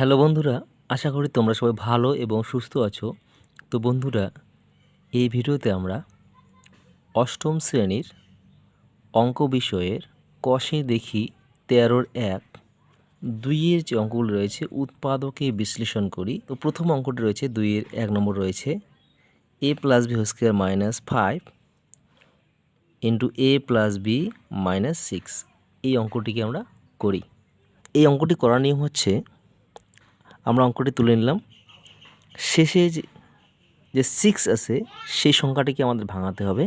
Hello বন্ধুরা, আশা করি তোমরা সবাই ভালো এবং সুস্থ আছো। তো বন্ধুরা, এই ভিডিওতে আমরা অষ্টম শ্রেণির অঙ্ক বিষয়ের কষে দেখি তেরোর এক, দুইয়ের যে অঙ্কগুলো রয়েছে উৎপাদকে বিশ্লেষণ করি। তো প্রথম অঙ্কটি রয়েছে দুইয়ের এক নম্বর রয়েছে A plus B square minus five into A plus B minus six এই অঙ্কটিকে আমরা করি। এই অঙ্কটি করার নিয়ম হচ্ছে আমরা অঙ্কটি তুলে নিলাম। শেষে যে সিক্স আছে, সেই সংখ্যাটিকে আমাদের ভাঙাতে হবে?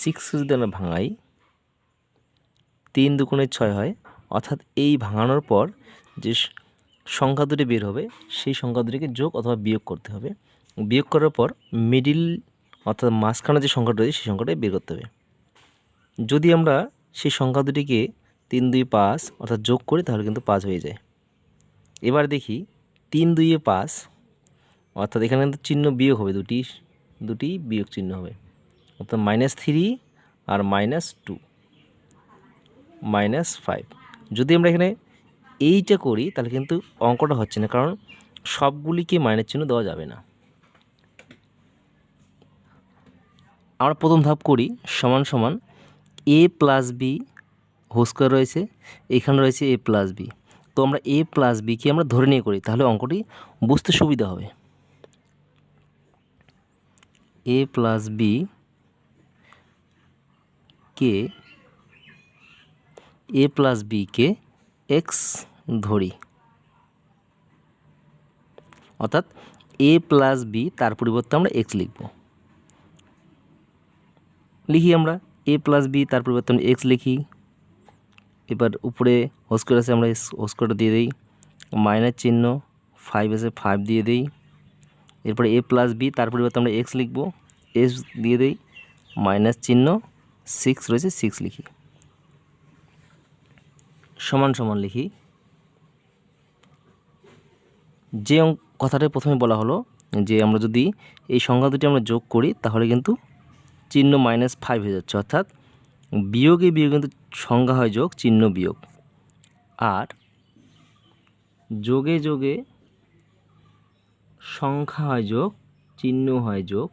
সিক্স যদি আমরা ভাঙাই, তিন দুগুণে ছয় হয়, অর্থাৎ এই ভাঙানোর পর যে সংখ্যা দুটি বের হবে, সেই সংখ্যা দুটিকে যোগ অথবা বিয়োগ করতে হবে। বিয়োগ করার পর মিডিল অর্থাৎ মাঝখানে যে সংখ্যাটা রয়েছে, সেই সংখ্যাটাই বের করতে হবে। যদি আমরা সেই সংখ্যা দুটিকে তিন, দুই, পাঁচ অর্থাৎ যোগ করি, তাহলে কিন্তু পাঁচ হয়ে যায়। এবার দেখি তিন দুইয়ে পাঁচ, অর্থাৎ এখানে কিন্তু চিহ্ন বিয়োগ হবে, দুটি দুটি বিয়োগ চিহ্ন হবে। অর্থাৎ মাইনাস থ্রি আর মাইনাস টু মাইনাস ফাইভ যদি আমরা এখানে এইটা করি, তাহলে কিন্তু অঙ্কটা হচ্ছে না, কারণ সবগুলিকে মাইনাস চিহ্ন দেওয়া যাবে না। আমরা প্রথম ধাপ করি, সমান সমান এ প্লাস বি হোস্কোয়ার রয়েছে, এখানে রয়েছে এ প্লাস বি তো আমরা এ প্লাস বিকে আমরা ধরে নিয়ে করি, তাহলে অঙ্কটি বুঝতে সুবিধা হবে। এ প্লাস বি কে এ প্লাস বিকে এক্স ধরি। অর্থাৎ এ প্লাস বি তার পরিবর্তে আমরা এক্স লিখব। লিখি আমরা এ প্লাস বি তার পরিবর্তে আমরা এক্স লিখি। এবার উপরে হোস্কোয়ার আছে, আমরা হোস্কোয়ারটা দিয়ে দিই। মাইনাস চিহ্ন ফাইভ আছে ফাইভ দিয়ে দিই। এরপরে এ প্লাস বি তার পরিবর্তে আমরা এক্স লিখব। এস দিয়ে দিই মাইনাস চিহ্ন সিক্স রয়েছে সিক্স লিখি। সমান সমান লিখি। যে কথাটা প্রথমে বলা হলো, যে আমরা যদি এই সংখ্যা দুটি আমরা যোগ করি, তাহলে কিন্তু চিহ্ন মাইনাস ফাইভ হয়ে যাচ্ছে। অর্থাৎ বিয়োগে বিয়োগ কিন্তু সংজ্ঞা হয় যোগ, চিহ্ন বিয়োগ। আর যোগে যোগে সংখ্যা হয় যোগ, চিহ্ন হয় যোগ।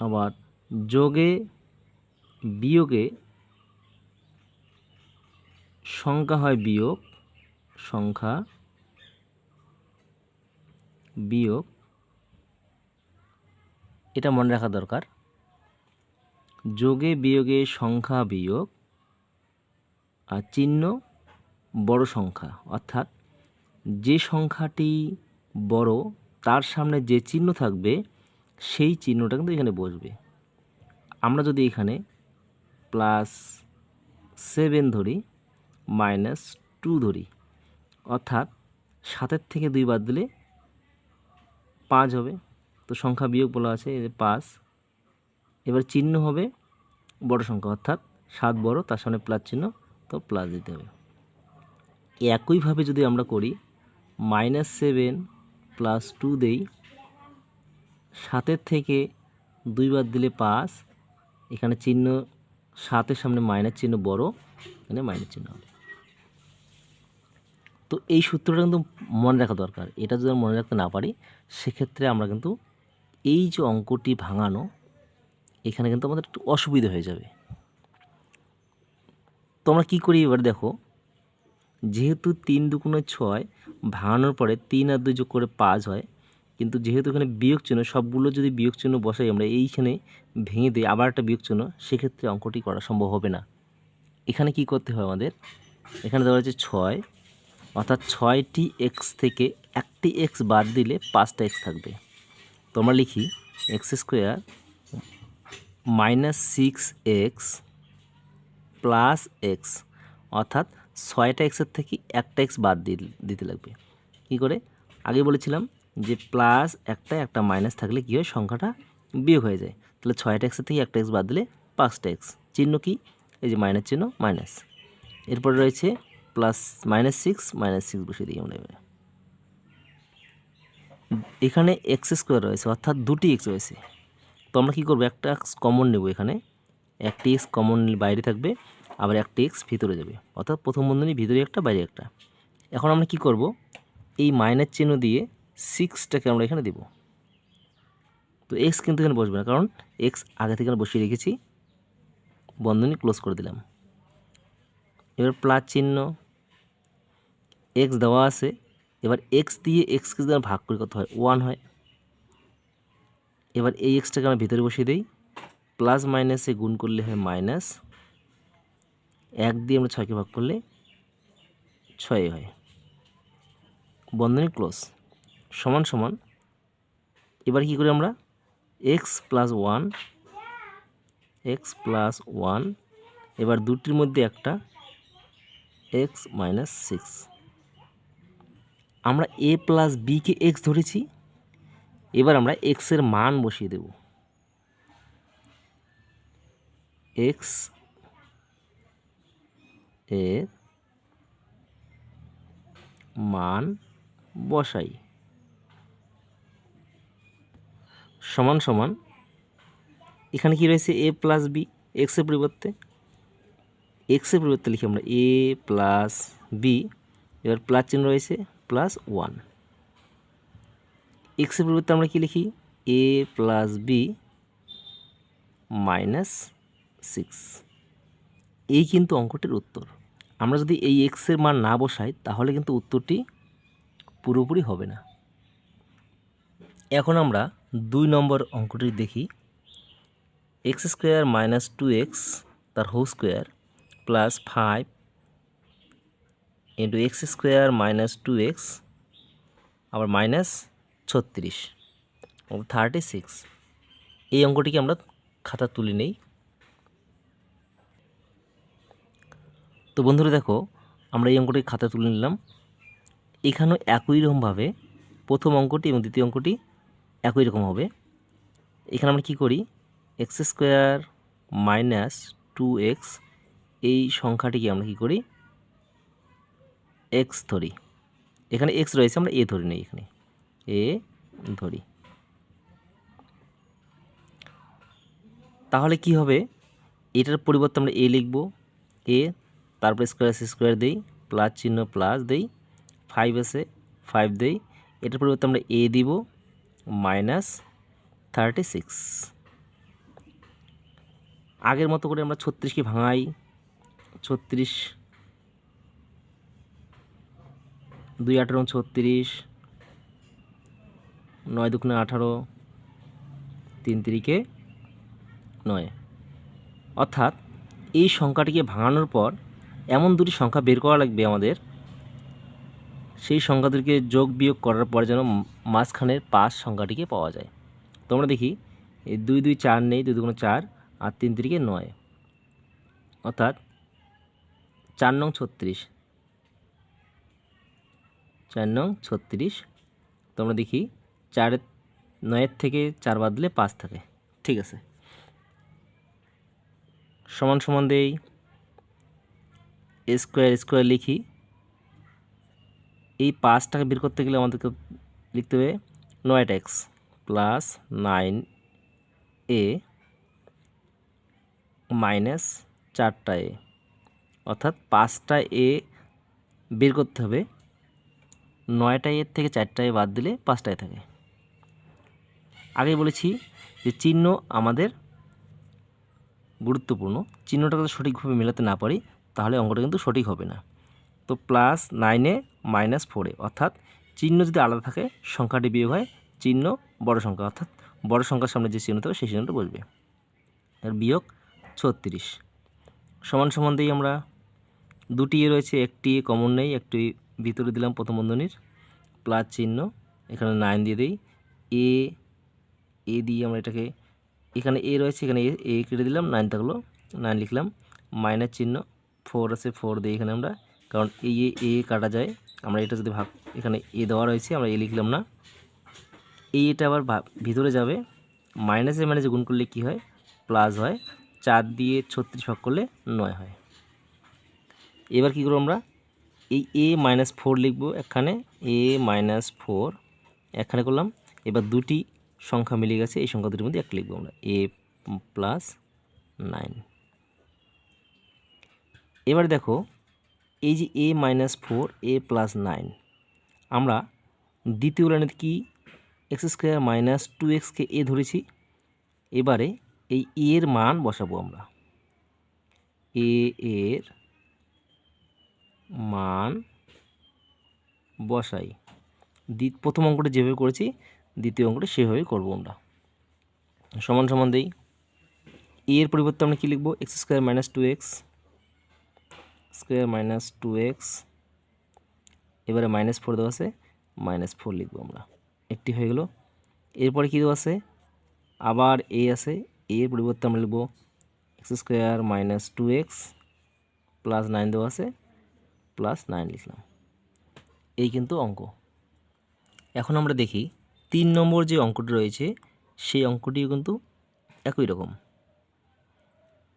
আবার যোগে বিয়োগে সংখ্যা হয় বিয়োগ, সংখ্যা বিয়োগ। এটা মনে রাখা দরকার। যোগে বিয়োগে সংখ্যা বিয়োগ আর চিহ্ন বড় সংখ্যা। অর্থাৎ যে সংখ্যাটি বড়, তার সামনে যে চিহ্ন থাকবে, সেই চিহ্নটা কিন্তু এখানে বসবে। আমরা যদি এখানে প্লাস সেভেন ধরি মাইনাস টু ধরি, অর্থাৎ সাতের থেকে দুই বাদ দিলে পাঁচ হবে। তো সংখ্যা বিয়োগ বলা আছে যে পাঁচ। এবার চিহ্ন হবে বড় সংখ্যা, অর্থাৎ সাত বড়, তার সামনে প্লাস চিহ্ন, তো প্লাস দিতে হবে। একইভাবে যদি আমরা করি মাইনাস সেভেন প্লাস টু দেই, সাতের থেকে দুইবার দিলে পাঁচ, এখানে চিহ্ন সাতের সামনে মাইনাস চিহ্ন বড়, এখানে মাইনাস চিহ্ন হবে। তো এই সূত্রটা কিন্তু মনে রাখা দরকার। এটা যদি মনে রাখতে না পারি, সেক্ষেত্রে আমরা কিন্তু এই যে অঙ্কটি ভাঙানো এখানে কিন্তু আমাদের একটু অসুবিধা হয়ে যাবে। তো আমরা কী করি এবার দেখো, যেহেতু তিন দুগুণে ছয় ভাঙানোর পরে তিন আর দুই যোগ করে পাঁচ হয়, কিন্তু যেহেতু এখানে বিয়োগ চিহ্ন, সবগুলো যদি বিয়োগ চিহ্ন বসাই আমরা এইখানে ভেঙে দিই, আবার একটা বিয়োগ চিহ্ন, সেক্ষেত্রে অঙ্কটি করা সম্ভব হবে না। এখানে কি করতে হয় আমাদের? এখানে দেওয়া হচ্ছে ছয়, অর্থাৎ ছয়টি এক্স থেকে একটি এক্স বাদ দিলে পাঁচটা এক্স থাকবে। তো আমরা লিখি X square minus six X plus X অর্থাৎ ছয়টা এক্সের থেকে একটা এক্স বাদ দিতে লাগবে। কি করে? আগে বলেছিলাম যে প্লাস একটা একটা মাইনাস থাকলে কী হয়? সংখ্যাটা বিয়োগ হয়ে যায়। তাহলে ছয়টা এক্সের থেকে একটা এক্স বাদ দিলে পাঁচটা এক্স চিহ্ন কি? এই যে মাইনাস চিহ্ন মাইনাস এরপরে রয়েছে plus minus six minus six বসিয়ে দিই আমরা এবারে। এখানে এক্স স্কোয়ার রয়েছে, অর্থাৎ দুটি এক্স রয়েছে। তো আমরা কী করব? একটা এক্স কমন নেব এখানে। একটি এক্স কমন বাইরে থাকবে, আবার একটি এক্স ভিতরে যাবে। অর্থাৎ প্রথম বন্ধনী ভিতরে একটা, বাইরে একটা। এখন আমরা কি করব? এই মাইনাস চিহ্ন দিয়ে সিক্সটাকে আমরা এখানে দেব। তো এক্স কিন্তু এখানে বসবে না, কারণ এক্স আগে থেকে বসিয়ে রেখেছি। বন্ধনী ক্লোজ করে দিলাম। এবার প্লাস চিহ্ন এক্স দেওয়া আছে। এবার এক্স দিয়ে এক্সকে যদি ভাগ করি, কত হয়? ওয়ান হয়। এবার এই এক্সটাকে আমরা ভিতরে বসিয়ে দিই। প্লাস মাইনাসে গুণ করলে হয় মাইনাস এক দিয়ে আমরা ছয়কে ভাগ করলে ছয় হয়। বন্ধনী ক্লোজ সমান সমান। এবার কি করি আমরা? X plus one x plus one এবার দুটির মধ্যে একটা এক্স মাইনাস সিক্স আমরা এ প্লাস বিকে এক্স ধরেছি। এবার আমরা এক্সের মান বসিয়ে দেব। এক্সের মান বসাই। সমান সমান, এখানে কি রয়েছে এ প্লাস বি এক্সের পরিবর্তে? এক্সের পরিবর্তে লিখি আমরা এ প্লাস বি এবার প্লাস চিহ্ন রয়েছে প্লাস ওয়ান এক্সের পরিবর্তে আমরা কি লিখি? A plus b minus six এই কিন্তু অঙ্কটির উত্তর। আমরা যদি এই এক্সের মান না বসাই, তাহলে কিন্তু উত্তরটি পুরোপুরি হবে না। এখন আমরা দুই নম্বর অঙ্কটি দেখি। X square minus two x তার whole square plus five into x square minus two x আবার মাইনাস ছত্রিশ থার্টি সিক্স এই অঙ্কটিকে আমরা খাতা তুলে নেই। তো বন্ধুরা দেখো, আমরা এই অঙ্কটি খাতা তুলে নিলাম। এখানেও একই রকমভাবে প্রথম অঙ্কটি এবং দ্বিতীয় অঙ্কটি একই রকম হবে। এখানে আমরা কি করি? X square minus two x এই সংখ্যাটিকে আমরা কি করি? এক্স ধরি। এখানে এক্স রয়েছে, আমরা এ ধরি নেই এখানে। এ ধরি। তাহলে কি হবে? এটার পরিবর্তে আমরা এ লিখব। এ, তারপরে স্কোয়ার আছে স্কোয়ার দিই প্লাস চিহ্ন প্লাস দেই ফাইভ এসে ফাইভ দেই। এটার পরিবর্তে আমরা এ দিব মাইনাস থার্টি সিক্স আগের মতো করে আমরা ছত্রিশকে ভাঙাই। ছত্রিশ, দুই আঠারো, ছত্রিশ নয় দুগুণে আঠারো, তিন তিরিকে নয়। অর্থাৎ এই সংখ্যাটিকে ভাঙানোর পর এমন দুটি সংখ্যা বের করা লাগবে আমাদের। সেই সংখ্যাদেরকে যোগ বিয়োগ করার পর যেন মাঝখানের পাঁচ সংখ্যাটিকে পাওয়া যায়। তোমরা দেখি, এই দুই দুই চার নেই, দুই দুগুণ চার, আর তিন তিরিকে নয়। অর্থাৎ চার নং ছত্রিশ। চার নং ছত্রিশ। তোমরা দেখি চারের নয়ের থেকে চার বাদ দিলে পাঁচ থাকে। ঠিক আছে? সমান সমান দেই স্কোয়ার স্কোয়ার লিখি। এই পাঁচটাকে বের করতে গেলে আমাদেরকে লিখতে হবে নয়টা x plus nine a minus চারটা এ অর্থাৎ পাঁচটা এ বের করতে হবে। নয়টা এর থেকে চারটা এ বাদ দিলে পাঁচটায় থাকে। আগেই বলেছি যে চিহ্ন আমাদের গুরুত্বপূর্ণ। চিহ্নটাকে যদি সঠিকভাবে মেলাতে না পারি, তাহলে অঙ্কটা কিন্তু সঠিক হবে না। তো প্লাস নাইনে মাইনাস ফোরে অর্থাৎ চিহ্ন যদি আলাদা থাকে, সংখ্যাটি বিয়োগ হয়, চিহ্ন বড় সংখ্যা, অর্থাৎ বড় সংখ্যার সামনে যে চিহ্ন থাকবে, সেই চিহ্নটা বসবে। আর বিয়োগ ছত্রিশ। সমান সমান দিই আমরা দুটি এ রয়েছে, একটি কমন নেই, একটি ভিতরে দিলাম প্রথম বন্ধনীর। প্লাস চিহ্ন, এখানে নাইন দিয়ে দিই। এ এ দিয়ে আমরা এটাকে, এখানে এ রয়েছে, এখানে এ এ কেটে দিলাম নাইন থাকল নাইন লিখলাম মাইনাস চিহ্ন ফোর আছে ফোর দিই এখানে আমরা, কারণ এই এ এ কাটা যায়, আমরা এটা যদি ভাগ, এখানে এ দেওয়া রয়েছে, আমরা এ লিখলাম না এই এটা আবার ভিতরে যাবে মাইনাসে মাইনাসে গুণ করলে কি হয় প্লাস হয়, চার দিয়ে ছত্রিশ ভাগ করলে নয় হয়। এবার কী করব আমরা, এই এ মাইনাস ফোর লিখব এখানে এ মাইনাস ফোর এখানে করলাম, এবার দুটি সংখ্যা মিলে গেছে, এই সংখ্যা দুটির মধ্যে একটা লিখব আমরা, এ প্লাস নাইন। এবার দেখো, এই যে a minus four, a plus nine, আমরা দ্বিতীয় লাইনের কি, এক্স স্কোয়ার মাইনাস টু এক্সকে এ ধরেছি, এবারে এই এর মান বসাবো আমরা। এ এর মান বসাই। দ্বি- প্রথম অঙ্কটা যেভাবে করেছি দ্বিতীয় অঙ্কটা সেভাবেই করব আমরা। সমান সমান দেই। এ এর পরিবর্তে আমরা কী লিখব? X square minus two x square minus two x এবারে মাইনাস ফোর দেওয়া আছে মাইনাস ফোর লিখব আমরা। একটি হয়ে গেল। এরপরে কী দেওয়া আছে? আবার এ আছে। এ এর পরিবর্তে আমরা লিখব x square minus two x plus nine দেওয়া আছে প্লাস নাইন লিখলাম। এই কিন্তু অঙ্ক। এখন আমরা দেখি তিন নম্বর যে অঙ্কটি রয়েছে, সেই অঙ্কটিও কিন্তু একই রকম।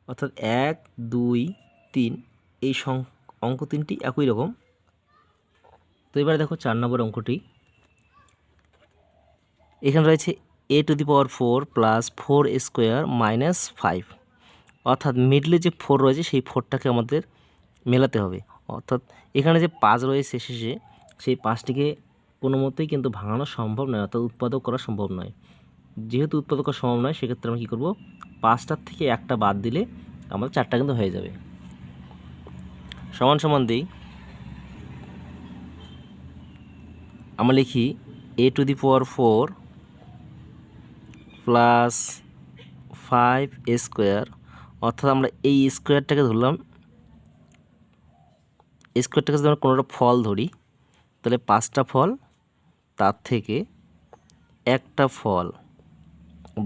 অর্থাৎ এক, দুই, তিন, এই অঙ্ক তিনটি একই রকম। তো এবারে দেখো চার নম্বর অঙ্কটি। এখানে রয়েছে a to the power four plus four square minus five. অর্থাৎ মিডলে যে ফোর রয়েছে, সেই ফোরটাকে আমাদের মেলাতে হবে। অর্থাৎ এখানে যে পাঁচ রয়েছে শেষে, সেই পাঁচটিকে কোনো মতেই কিন্তু ভাঙানো সম্ভব নয়, অর্থাৎ উৎপাদক করা সম্ভব নয়। যেহেতু উৎপাদক করা সম্ভব নয়, সেক্ষেত্রে আমরা কী করব? পাঁচটার থেকে একটা বাদ দিলে আমাদের চারটা কিন্তু হয়ে যাবে। সমান সমান দিই। আমরা লিখি a to the power four plus five square অর্থাৎ আমরা এই স্কোয়ারটাকে ধরলাম। স্কোয়ারটাকে যদি আমরা কোনোটা ফল ধরি, তাহলে পাঁচটা ফল তার থেকে একটা ফল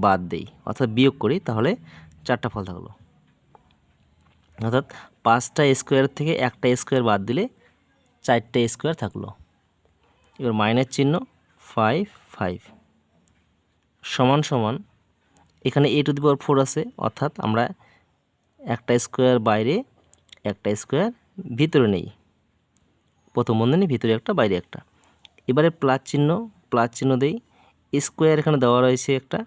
বাদ দেই, অর্থাৎ বিয়োগ করি, তাহলে চারটা ফল থাকল। অর্থাৎ পাঁচটা স্কোয়ার থেকে একটা স্কোয়ার বাদ দিলে চারটে স্কোয়ার থাকল। এবার মাইনাস চিহ্ন ফাইভ ফাইভ সমান সমান, এখানে এ টু দি পাওয়ার ফোর আছে, অর্থাৎ আমরা একটা স্কোয়ার বাইরে, একটা স্কোয়ার ভিতরে নেই। প্রথম বন্ধনী, ভিতরে একটা, বাইরে একটা। এবারে প্লাস চিহ্ন প্লাস চিহ্ন দেই। স্কোয়ার এখানে দেওয়া রয়েছে একটা,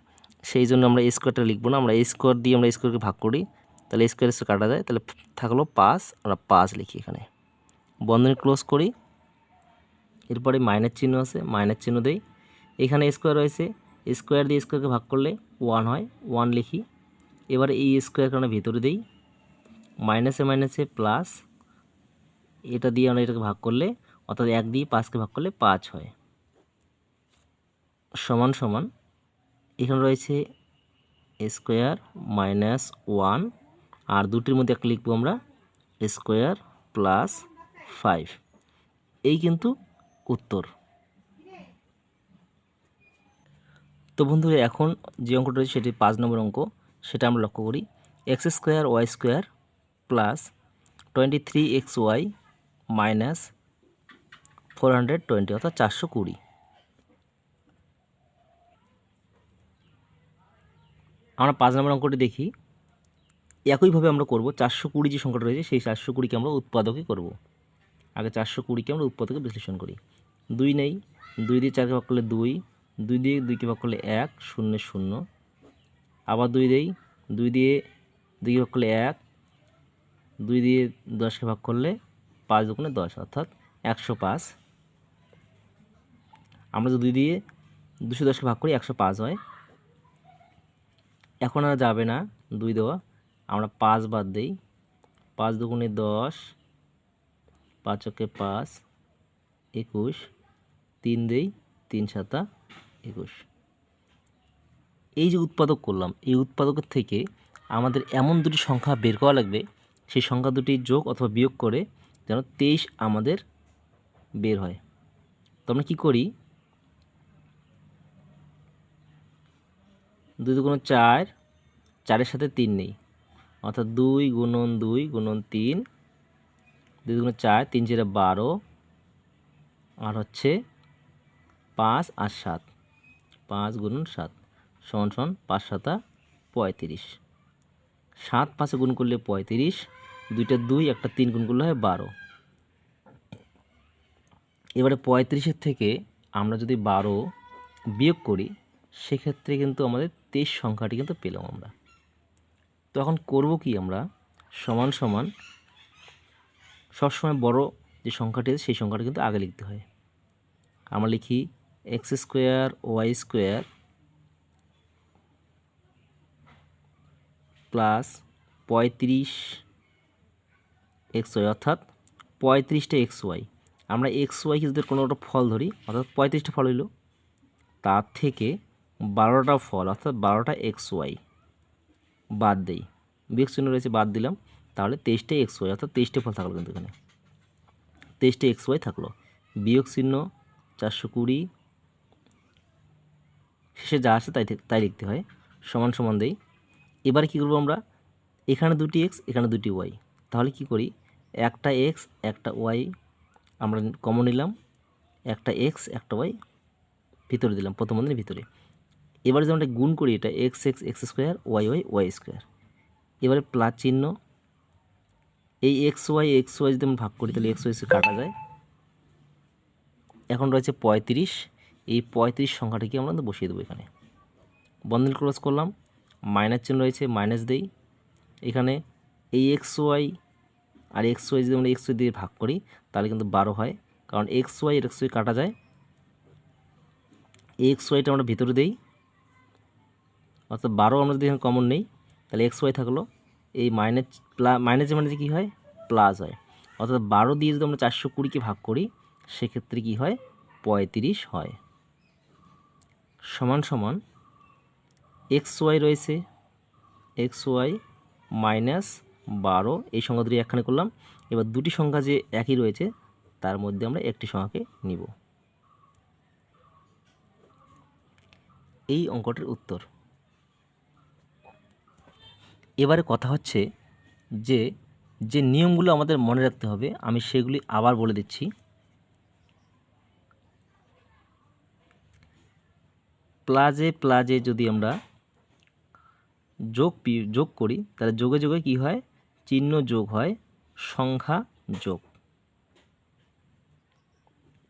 সেই জন্য আমরা স্কোয়ারটা লিখব না। আমরা স্কোয়ার দিয়ে আমরা স্কোয়ারকে ভাগ করি। তাহলে স্কোয়ার স্কোয়ার কাটা যায়। তাহলে থাকল পাঁচ, আমরা পাঁচ লিখি এখানে। বন্ধনী ক্লোজ করি। এরপরে মাইনাস চিহ্ন আছে, মাইনাস চিহ্ন দেই। এখানে স্কোয়ার রয়েছে। স্কোয়ার দিয়ে স্কোয়ারকে ভাগ করলে ওয়ান হয়, ওয়ান লিখি। এবারে এই স্কোয়ার কারণে ভিতরে দেই। মাইনাসে মাইনাসে প্লাস, এটা দিয়ে আমরা এটাকে ভাগ করলে অর্থাৎ এক দিয়ে পাঁচকে ভাগ করলে পাঁচ হয়। সমান সমান এখানে রয়েছে স্কোয়ার মাইনাস ওয়ান আর দুটির মধ্যে একটা লিখব আমরা স্কোয়ার প্লাস ফাইভ এই কিন্তু উত্তর। তো বন্ধুরা, এখন যে অঙ্কটা রয়েছে সেটি পাঁচ নম্বর অঙ্ক, সেটা আমরা লক্ষ্য করি। X square y square plus twenty three x y minus four hundred twenty অর্থাৎ চারশো কুড়ি। আমরা পাঁচ নম্বর অঙ্কটি দেখি। একইভাবে আমরা করব, চারশো কুড়ি যে সংখ্যাটা রয়েছে, সেই চারশো কুড়িকে আমরা উৎপাদকে করব। আগে চারশো কুড়িকে আমরা উৎপাদকে বিশ্লেষণ করি। দুই নেই, দুই দিয়ে চারকে ভাগ করলে দুই দুই দিয়ে দুইকে ভাগ করলে এক, শূন্য শূন্য। আবার দুই দেই, দুই দিয়ে দুইকে ভাগ করলে এক, দুই দিয়ে দশকে ভাগ করলে পাঁচ দুগুণে দশ, অর্থাৎ একশো পাঁচ। আমরা যদি দিয়ে দুশো দশকে ভাগ করি, একশো পাঁচ হয়। এখন আর যাবে না, দুই দেওয়া। আমরা পাঁচ বাদ দিই। পাঁচ দুগুণে দশ, পাঁচ ওকে পাঁচ, একুশ। তিন দেই, তিন সাতা, একুশ। এই যে উৎপাদক করলাম, এই উৎপাদকের থেকে আমাদের এমন দুটি সংখ্যা বের করা লাগবে, সেই সংখ্যা দুটি যোগ অথবা বিয়োগ করে যেন তেইশ আমাদের বের হয়। তো আমরা কী করি? দুই দুগুণ চার, চারের সাথে তিন নেই। অর্থাৎ দুই গুণন দুই গুণন তিন, দুই দুগুণ চার, তিন চারে বারো, আর হচ্ছে পাঁচ আর সাত। পাঁচ গুণন সাত, সমান সমান পাঁচ সাতা পঁয়ত্রিশ। সাত পাঁচে গুণ করলে পঁয়ত্রিশ, দুইটা দুই, একটা তিন গুণ করলে হয় বারো। এবারে পঁয়ত্রিশের থেকে আমরা যদি বারো বিয়োগ করি, সেক্ষেত্রে কিন্তু আমাদের তেইশ সংখ্যাটি কিন্তু পেলাম আমরা। তো এখন করব কি আমরা? সমান সমান সবসময় বড় যে সংখ্যাটি আছে, সেই সংখ্যাটা কিন্তু আগে লিখতে হয়। আমরা লিখি x square, y square plus পঁয়ত্রিশ এক্স ওয়াই, অর্থাৎ পঁয়ত্রিশটা এক্স ওয়াই। আমরা এক্স ওয়াইকে যদি কোনো একটা ফল ধরি, অর্থাৎ পঁয়ত্রিশটা ফল হইল, তার থেকে বারোটা ফল, অর্থাৎ বারোটা এক্স ওয়াই। বাদ দেই। বিয়োগ চিহ্ন রয়েছে, বাদ দিলাম। তাহলে তেইশটা এক্স ওয়াই, অর্থাৎ তেইশটা ফল থাকল কিন্তু এখানে। তেইশটা এক্স ওয়াই থাকল। বিয়োগ চিহ্ন চারশো কুড়ি। শেষে যা আছে তাই তাই লিখতে হয়। সমান সমান দেই। এবারে কী করব আমরা? এখানে দুটি এক্স, এখানে দুটি ওয়াই। তাহলে কি করি? একটা এক্স, একটা ওয়াই। আমরা কমন নিলাম। একটা এক্স, একটা ওয়াই। ভিতরে দিলাম, প্রথম বন্ধনীর ভিতরে। এবারে যদি আমরা গুণ করি এটা x x x square y y y square এবারে প্লাস চিহ্ন, এই এক্স ওয়াই এক্স ওয়াই যদি আমরা ভাগ করি, তাহলে এক্স ওয়াই কাটা যায়। এখন রয়েছে পঁয়ত্রিশ, এই পঁয়ত্রিশ সংখ্যাটাকে আমরা বসিয়ে দেবো এখানে। বন্ধন ক্রস করলাম মাইনাস চিহ্ন রয়েছে মাইনাস দেই। এখানে এই এক্স ওয়াই আর এক্স ওয়াই যদি আমরা এক্স ওয়াই দিয়ে ভাগ করি, তাহলে কিন্তু বারো হয়, কারণ এক্স ওয়াই এক্স ওয়াই কাটা যায়। এক্স ওয়াইটা আমরা ভিতরে দেই। অর্থাৎ বারো আমরা যদি এখানে কমন নেই, তাহলে এক্স ওয়াই থাকল। এই মাইনাস প্লা মাইনাসে মাইনাসে কী হয়? প্লাস হয়। অর্থাৎ বারো দিয়ে যদি আমরা চারশো কুড়িকে ভাগ করি, সেক্ষেত্রে কী হয়? পঁয়ত্রিশ হয়। সমান সমান এক্স ওয়াই রয়েছে। এক্স ওয়াই মাইনাস বারো, এই সংখ্যা দুটি একখানে করলাম। এবার দুটি সংখ্যা যে একই রয়েছে, তার মধ্যে আমরা একটি সংখ্যাকে নিব। এই অঙ্কটির উত্তর। এবারে কথা হচ্ছে যে যে নিয়মগুলো আমাদের মনে রাখতে হবে, আমি সেগুলি আবার বলে দিচ্ছি। প্লাজে প্লাজে যদি আমরা যোগ যোগ করি, তাহলে যোগে যোগে কি হয়? চিহ্ন যোগ হয়, সংখ্যা যোগ।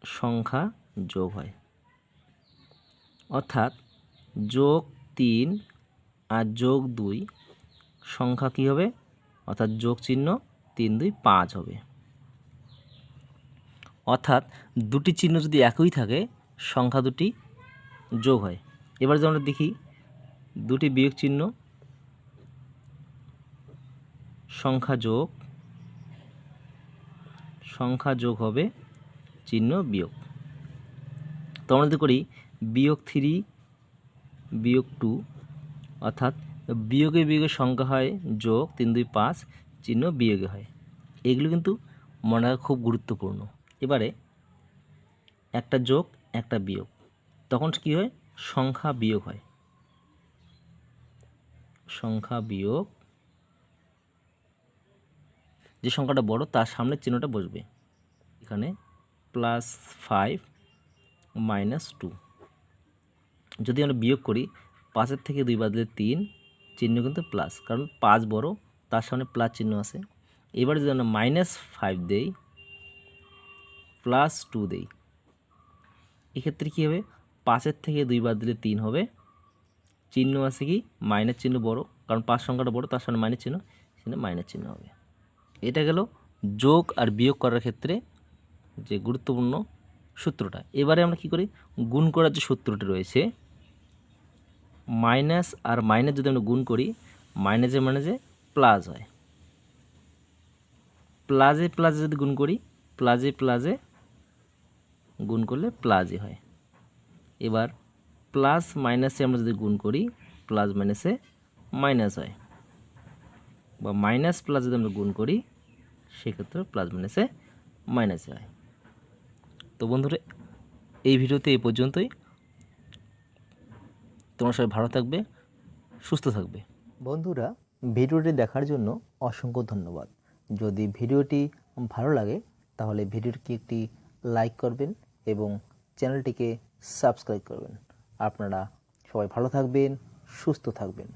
সংখ্যা যোগ হয়। অর্থাৎ যোগ তিন আর যোগ দুই সংখ্যা কী হবে? অর্থাৎ যোগ চিহ্ন তিন দুই পাঁচ হবে। অর্থাৎ দুটি চিহ্ন যদি একই থাকে, সংখ্যা দুটি যোগ হয়। এবার যদি আমরা দেখি, দুটি বিয়োগ চিহ্ন, সংখ্যা যোগ সংখ্যা যোগ হবে চিহ্ন বিয়োগ। তো আমরা যদি করি, বিয়োগ থ্রি বিয়োগ টু অর্থাৎ বিয়োগে বিয়োগের সংখ্যা হয় যোগ তিন, দুই, পাঁচ, চিহ্ন বিয়োগে হয়। এগুলো কিন্তু মনে রাখা খুব গুরুত্বপূর্ণ। এবারে একটা যোগ, একটা বিয়োগ। তখন কি হয়? সংখ্যা বিয়োগ হয়। সংখ্যা বিয়োগ, যে সংখ্যাটা বড়, তার সামনের চিহ্নটা বসবে। এখানে প্লাস ফাইভ মাইনাস টু যদি আমরা বিয়োগ করি, পাঁচের থেকে দুই বাদলে তিন চিহ্ন কিন্তু প্লাস কারণ পাঁচ বড়, তার সামনে প্লাস চিহ্ন আছে। এবার যদি আমরা মাইনাস ফাইভ দেই প্লাস টু দেই, এক্ষেত্রে কী হবে? পাঁচের থেকে দুই বাদ দিলে তিন হবে। চিহ্ন আছে কি? মাইনাস চিহ্ন বড়, কারণ পাঁচ সংখ্যাটা বড়, তার সামনে মাইনাস চিহ্ন, সেখানে মাইনাস চিহ্ন হবে। এটা গেল যোগ আর বিয়োগ করার ক্ষেত্রে যে গুরুত্বপূর্ণ সূত্রটা। এবারে আমরা কি করি? গুণ করার যে সূত্রটি রয়েছে মাইনাস আর মাইনাস যদি আমরা গুণ করি, মাইনাসে মাইনাসে প্লাস হয়। প্লাজে প্লাজে যদি গুণ করি প্লাজে প্লাজে গুণ করলে প্লাজই হয়। এবার প্লাস মাইনাসে আমরা যদি গুণ করি, প্লাস মাইনাসে মাইনাস হয়। বা মাইনাস প্লাস যদি আমরা গুণ করি, সেক্ষেত্রে প্লাস মাইনাসে মাইনাসে হয়। তো বন্ধুরা, এই ভিডিওতে এই পর্যন্তই। তোমরা সবাই ভালো থাকবে, সুস্থ থাকবে। বন্ধুরা, ভিডিওটি দেখার জন্য অসংখ্য ধন্যবাদ। যদি ভিডিওটি ভালো লাগে, তাহলে ভিডিওটিকে একটি লাইক করবেন এবং চ্যানেলটিকে সাবস্ক্রাইব করবেন। আপনারা সবাই ভালো থাকবেন, সুস্থ থাকবেন।